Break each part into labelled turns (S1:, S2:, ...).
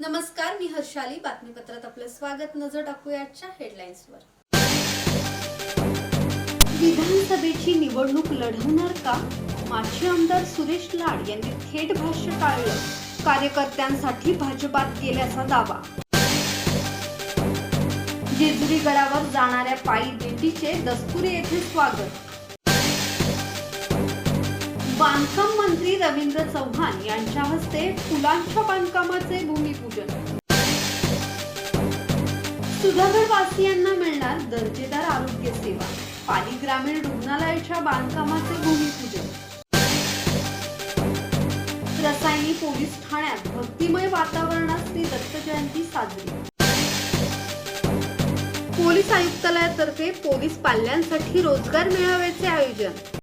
S1: नमस्कार मी हर्षाली. बातमीपत्रात आपलं स्वागत. नजर टाकूया आजच्या हेडलाईन्सवर. विधानसभेची निवडणूक लढवणार का? माजी आमदार सुरेश लाड यांनी थेट भाष्य टाळलं. कार्यकर्त्यांसाठी भाजपात गेल्याचा दावा. जेजुरी गडावर जाणाऱ्या पायी दिंडीचे दस्तुरी येथे स्वागत. बांधकाम मंत्री रवींद्र चव्हाण यांच्या हस्ते फुलांच्या बांधकामाचे भूमिपूजन. सुधागड वासियांना मिळणार दर्जेदार आरोग्य सेवा. पाली ग्रामीण रुग्णालयाच्या बांधकामाचे भूमिपूजन. रसायनी पोलीस ठाण्यात भक्तिमय वातावरणात श्री दत्त जयंती साजरी. पोलीस आयुक्तालयातर्फे पोलीस पाल्यांसाठी रोजगार मेळाव्याचे आयोजन.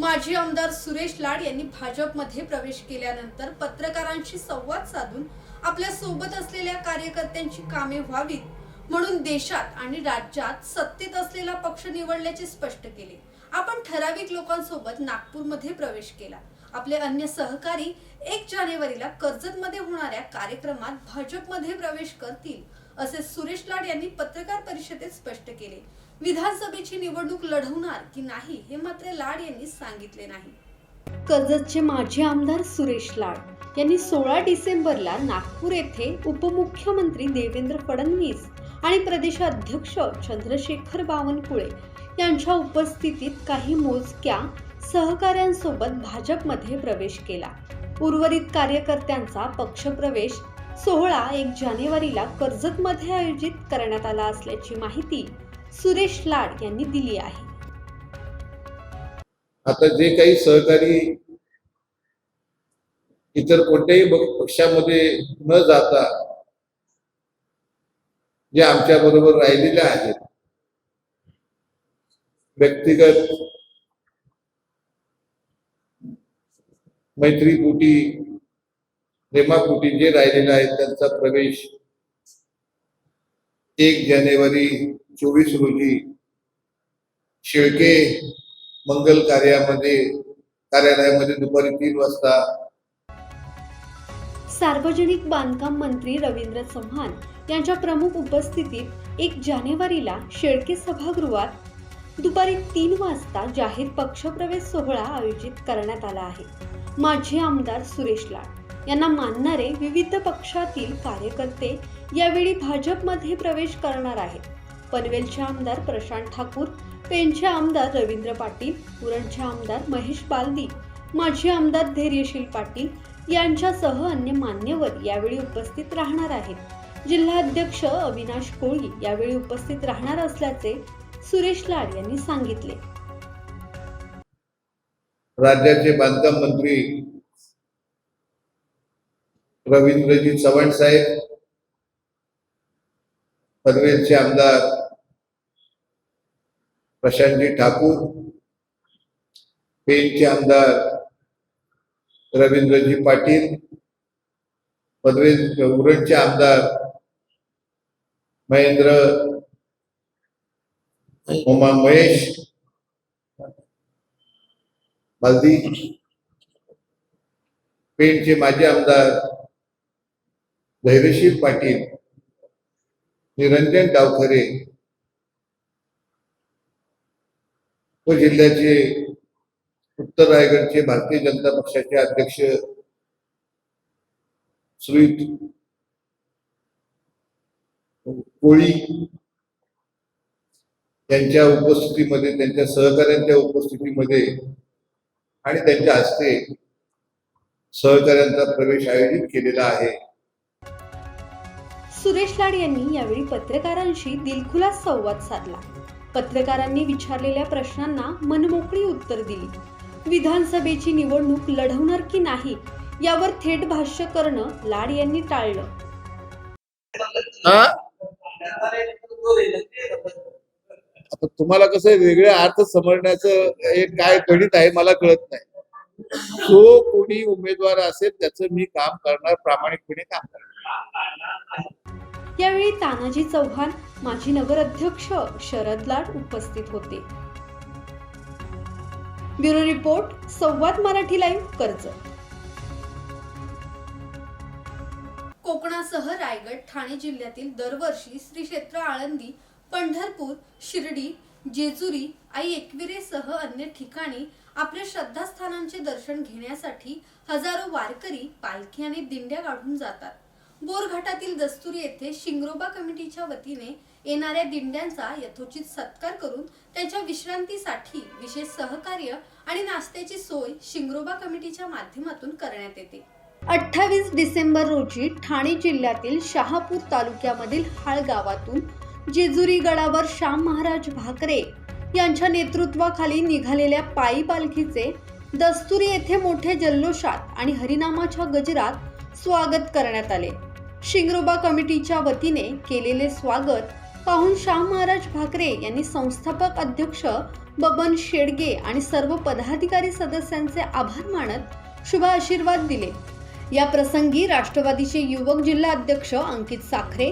S1: माजी आमदार सुरेश लाड यांनी भाजपमध्ये प्रवेश केल्यानंतर पत्रकारांशी संवाद साधून आपल्यासोबत असलेल्या कार्यकर्त्यांची कामे व्हावीत म्हणून देशात आणि राज्यात सत्तेत असलेला पक्ष निवडल्याचे स्पष्ट केले. आपण ठराविक लोकांसोबत नागपूरमध्ये प्रवेश केला. आपले अन्य सहकारी एक जानेवारीला कर्जतमध्ये होणाऱ्या कार्यक्रमात भाजपमध्ये प्रवेश करतील असे सुरेश लाड यांनी पत्रकार परिषदेत स्पष्ट केले. विधानसभेची निवडणूक लढवणार की नाही हे मात्र लाड यांनी सांगितले नाही. कर्जतचे माजी आमदार सुरेश लाड यांनी सोळा डिसेंबरला नागपूर येथे उपमुख्यमंत्री देवेंद्र फडणवीस आणि प्रदेशाध्यक्ष चंद्रशेखर बावनकुळे यांच्या उपस्थितीत काही मोजक्या सहकाऱ्यांसोबत भाजपमध्ये प्रवेश केला. उर्वरित कार्यकर्त्यांचा पक्षप्रवेश सोहळा एक जानेवारीला कर्जतमध्ये आयोजित करण्यात आला असल्याची माहिती सुरेश लाड यांनी दिली आहे.
S2: आता जे काही सहकारी इतर कोणत्याही पक्षामध्ये न जाता जे आमच्या बरोबर राहिलेले आहेत व्यक्तिगत मैत्रीपोटी प्रेमापोटी जे राहिलेले आहेत त्यांचा प्रवेश एक जानेवारी चोवीस रोजी शेळके मंगल कार्यामध्ये कार्यालयामध्ये दुपारी तीन वाजता
S1: सार्वजनिक बांधकाम मंत्री रवींद्र चव्हाण यांच्या प्रमुख उपस्थितीत एक जानेवारीला शेळके सभागृहात दुपारी तीन वाजता जाहीर पक्षप्रवेश सोहळा आयोजित करण्यात आला आहे. माजी आमदार सुरेश लाड. यांना मानणारे विविध पक्षातील कार्यकर्ते यावेळी भाजपमध्ये प्रवेश करणार आहेत. पनवेलचे आमदार प्रशांत ठाकूर पेणचे आमदार रवींद्र पाटील उरणचे आमदार महेश बालदी माजी आमदार धैर्यशील पाटील यांच्यासह अन्य मान्यवर यावेळी उपस्थित राहणार आहेत. जिल्हाध्यक्ष अविनाश कोळी यावेळी उपस्थित राहणार असल्याचे सुरेश लाड यांनी सांगितले.
S2: राज्याचे बांधकाम मंत्री रवींद्रजी चव्हाण साहेब पनवेलचे आमदार प्रशांतजी ठाकूर पेनचे आमदार रवींद्रजी पाटील पनवेल उरणचे आमदार महेंद्र उमा महेश बालदी पेणचे माजी आमदार धैर्यशील पाटील निरंजन डावखरे व जिल्ह्याचे उत्तर रायगडचे भारतीय जनता पक्षाचे अध्यक्ष श्री कोळी त्यांच्या उपस्थितीमध्ये त्यांच्या सहकाऱ्यांच्या उपस्थितीमध्ये आणि त्यांच्या हस्ते सहकाऱ्यांचा प्रवेश आयोजित केलेला आहे.
S1: सुरेश लाड यांनी यावेळी पत्रकारांशी दिलखुलास संवाद साधला. पत्रकारांनी विचारलेल्या प्रश्नांना मनमोकळी उत्तर दिली. विधानसभेची निवडणूक लढवणार की नाही यावर थेट भाष्य करणं लाड यांनी टाळलं.
S2: तुम्हाला कसं वेगळे अर्थ समजण्याचं हे काय गणित आहे मला कळत नाही. जो कोणी उमेदवार असेल त्याचं मी काम करणार प्रामाणिकपणे काम करणार.
S1: यावेळी तानाजी चव्हाण माजी नगराध्यक्ष शरद लाड उपस्थित होते. Bureau report Samvad Marathi live Karjat कोकणासह रायगड ठाणे जिल्ह्यातील दरवर्षी श्री क्षेत्र आळंदी पंढरपूर शिर्डी जेजुरी आई एकविरेसह अन्य ठिकाणी आपल्या श्रद्धास्थानांचे दर्शन घेण्यासाठी हजारो वारकरी पालखी आणि दिंड्या काढून जातात. बोरघाटातील दस्तुरी येथे शिंगरोबा कमिटीच्या वतीने येणाऱ्या दिंड्यांचा यथोचित सत्कार करून त्यांच्या विश्रांतीसाठी विशेष सहकार्य आणि नाश्त्याची सोय शिंगरोबा कमिटीच्या माध्यमातून करण्यात येते. अठ्ठावीस डिसेंबर रोजी ठाणे जिल्ह्यातील शहापूर तालुक्यामधील हाळ गावातून जेजुरी गडावर श्याम महाराज भाकरे यांच्या नेतृत्वाखाली निघालेल्या पायी पालखीचे दस्तुरी येथे मोठ्या जल्लोषात आणि हरिनामाच्या गजरात स्वागत करण्यात आले. शिंगरोबा कमिटीच्या वतीने केलेले स्वागत पाहून शाह महाराज भाकरे यांनी संस्थापक अध्यक्ष बबन शेडगे आणि सर्व पदाधिकारी सदस्यांचे आभार मानत शुभ आशीर्वाद दिले. या प्रसंगी राष्ट्रवादीचे युवक जिल्हा अध्यक्ष अंकित साखरे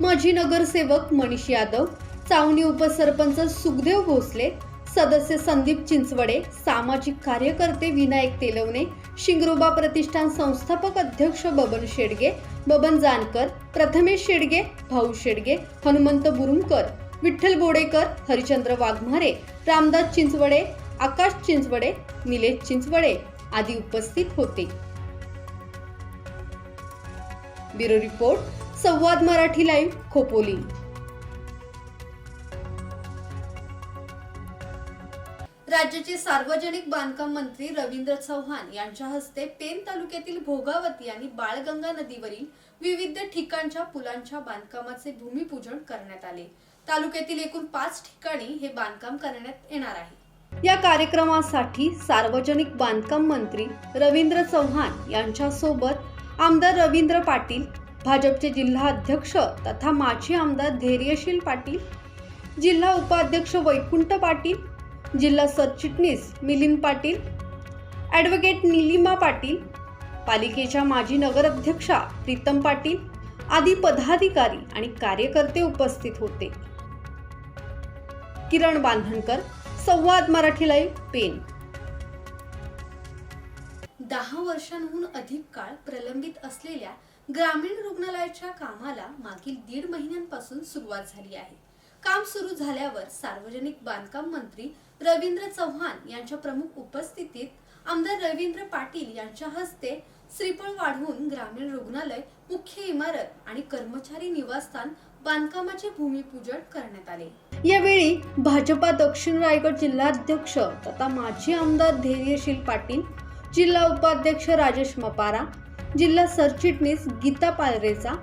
S1: माजी नगरसेवक मनीष यादव चावणी उपसरपंच सुखदेव भोसले सदस्य संदीप चिंचवडे सामाजिक कार्यकर्ते विनायक तेलवणे शिंगरोबा प्रतिष्ठान संस्थापक अध्यक्ष बबन शेडगे बबन जानकर प्रथमेश शेडगे भाऊ शेडगे हनुमंत बुरुमकर विठ्ठल बोडेकर हरिचंद्र वाघमारे रामदास चिंचवडे आकाश चिंचवडे निलेश चिंचवडे आदी उपस्थित होते. Bureau report Samvad Marathi live Khopoli. राज्याचे सार्वजनिक बांधकाम मंत्री रवींद्र चव्हाण यांच्या हस्ते पेन तालुक्यातील भोगावती आणि बाळगंगा नदीवरील विविध ठिकाणच्या पुलांच्या बांधकामाचे भूमिपूजन करण्यात आले. तालुक्यातील एकूण पाच ठिकाणी हे बांधकाम करण्यात येणार आहे. या कार्यक्रमासाठी सार्वजनिक बांधकाम मंत्री रवींद्र चव्हाण यांच्या सोबत आमदार रवींद्र पाटील भाजपचे जिल्हा अध्यक्ष तथा माजी आमदार धैर्यशील पाटील जिल्हा उपाध्यक्ष वैकुंठ पाटील जिल्हा सरचिटणीस मिलिंद पाटील ॲडव्होकेट निलिमा पाटील पालिकेच्या माजी नगराध्यक्षा प्रीतम पाटील आदी पदाधिकारी आणि कार्यकर्ते उपस्थित होते. किरण बांधणकर संवाद मराठी लाईव्ह पेन दहा वर्षांहून अधिक काळ प्रलंबित असलेल्या ग्रामीण रुग्णालयाच्या कामाला मागील दीड महिन्यांपासून सुरुवात झाली आहे. काम सुरू झाल्यावर सार्वजनिक बांधकाम मंत्री रवींद्र चव्हाण यांच्या प्रमुख उपस्थितीत आमदार रवींद्र पाटील यांच्या हस्ते श्रीफळ वाढवून ग्रामीण रुग्णालय मुख्य इमारत आणि कर्मचारी निवासस्थान बांधकामाचे भूमिपूजन करण्यात आले. यावेळी भाजपा दक्षिण रायगड जिल्हाध्यक्ष तथा माजी आमदार धैर्यशील पाटील जिल्हा उपाध्यक्ष राजेश मपारा जिल्हा सरचिटणीस गीता पालरेचा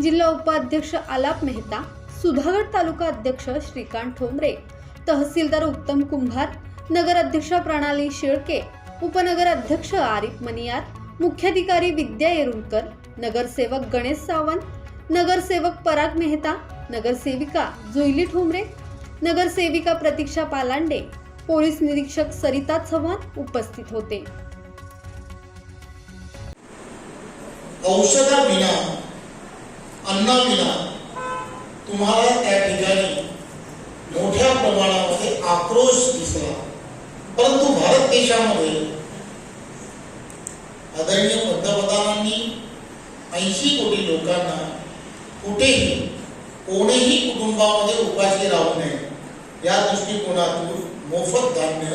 S1: जिल्हा उपाध्यक्ष आलाप मेहता सुधागड तालुका अध्यक्ष श्रीकांत ठोंबरे तहसीलदार उत्तम कुंभार नगराध्यक्ष प्रणाली शेळके उपनगर अध्यक्ष आरिफ मनियार मुख्याधिकारी विद्या येरुलकर नगरसेवक गणेश सावंत नगरसेवक पराग मेहता नगरसेविका जुईली ठोंबरे नगरसेविका प्रतीक्षा पालांडे पोलीस निरीक्षक सरिता चव्हाण उपस्थित होते.
S3: औषधाविना अन्नाविना मोठ्या प्रमाणामध्ये आक्रोश दिसला. परंतु भारत देशामध्ये आदरणीय पंतप्रधानांनी ऐंशी कोटी लोकांना कुठेही, कोणीही कुटुंबामध्ये उपाशी राहू नये, या दृष्टिकोनातून मोफत धान्य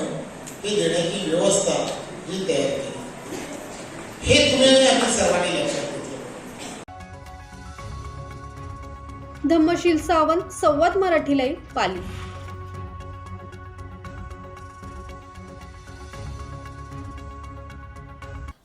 S3: हे देण्याची व्यवस्था ही तयार केली. हे तुम्ही आम्ही सर्वांनी लक्षात
S1: धम्मशील सावंत संवाद मराठी लाईव्ह पाली.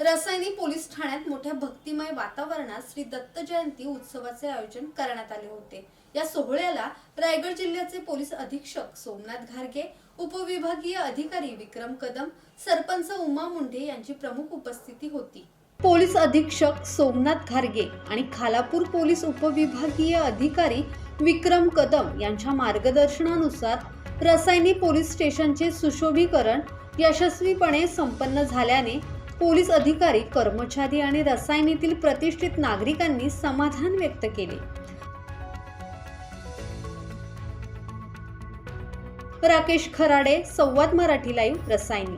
S1: रसायनी पोलीस ठाण्यात मोठ्या भक्तिमय वातावरणात श्री दत्त जयंती उत्सवाचे आयोजन करण्यात आले होते. या सोहळ्याला रायगड जिल्ह्याचे पोलीस अधीक्षक सोमनाथ घारगे उपविभागीय अधिकारी विक्रम कदम सरपंच उमा मुंढे यांची प्रमुख उपस्थिती होती. पोलीस अधीक्षक सोमनाथ घारगे आणि खालापूर पोलीस उपविभागीय अधिकारी विक्रम कदम यांच्या मार्गदर्शनानुसार रसायनी पोलीस स्टेशनचे सुशोभीकरण यशस्वीपणे संपन्न झाल्याने पोलीस अधिकारी कर्मचारी आणि रसायनीतील प्रतिष्ठित नागरिकांनी समाधान व्यक्त केले. राकेश खराडे संवाद मराठी लाईव्ह रसायनी.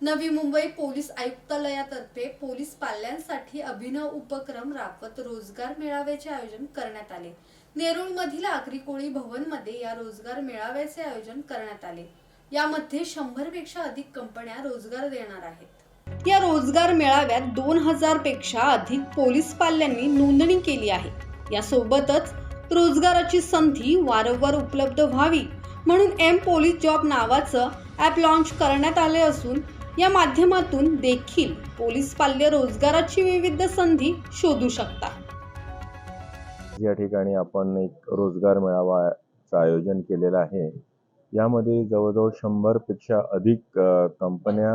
S1: नवी मुंबई पोलीस आयुक्तालयातर्फे पोलीस पाल्यांसाठी अभिनव उपक्रम राबवत रोजगार मेळाव्याचे आयोजन करण्यात आले. नेरूळमधील आगरी कोळी भवनमध्ये या रोजगार मेळाव्याचे आयोजन करण्यात आले. यामध्ये शंभरपेक्षा अधिक कंपन्या रोजगार देणार आहेत. या रोजगार मेळाव्यात दोन हजारपेक्षा अधिक पोलीस पाल्यांनी नोंदणी केली आहे. यासोबतच रोजगाराची संधी वारंवार उपलब्ध व्हावी म्हणून एम पोलीस जॉब नावाचं ॲप लॉन्च करण्यात आले असून या माध्यमातून देखील पोलीस पाल्य रोजगाराची विविध संधी शोधू शकतात.
S4: या ठिकाणी आपण एक रोजगार मेळावाचं आयोजन केलेलं आहे. यामध्ये जवळजवळ शंभरपेक्षा अधिक कंपन्या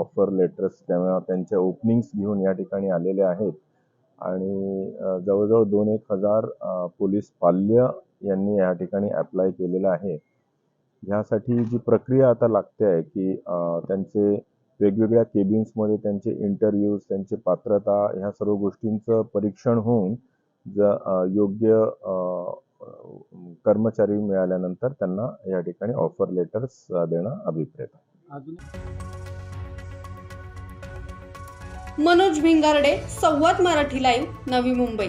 S4: ऑफर लेटर्स किंवा त्यांच्या ओपनिंग्स घेऊन या ठिकाणी आलेल्या आहेत. आणि जवळजवळ दोन एक हजार पोलीस पाल्य यांनी या ठिकाणी अप्लाय केलेलं आहे. ह्यासाठी जी प्रक्रिया आता लागते आहे की त्यांचे वेगवेगळ्या केबिन्समध्ये त्यांचे इंटरव्ह्यूज त्यांचे पात्रता ह्या सर्व गोष्टींचं परीक्षण होऊन ज योग्य कर्मचारी मिळाल्यानंतर त्यांना या ठिकाणी ऑफर लेटर्स देणं अभिप्रेत आहे.
S1: मनोज भिंगारडे संवाद मराठी लाईव्ह नवी मुंबई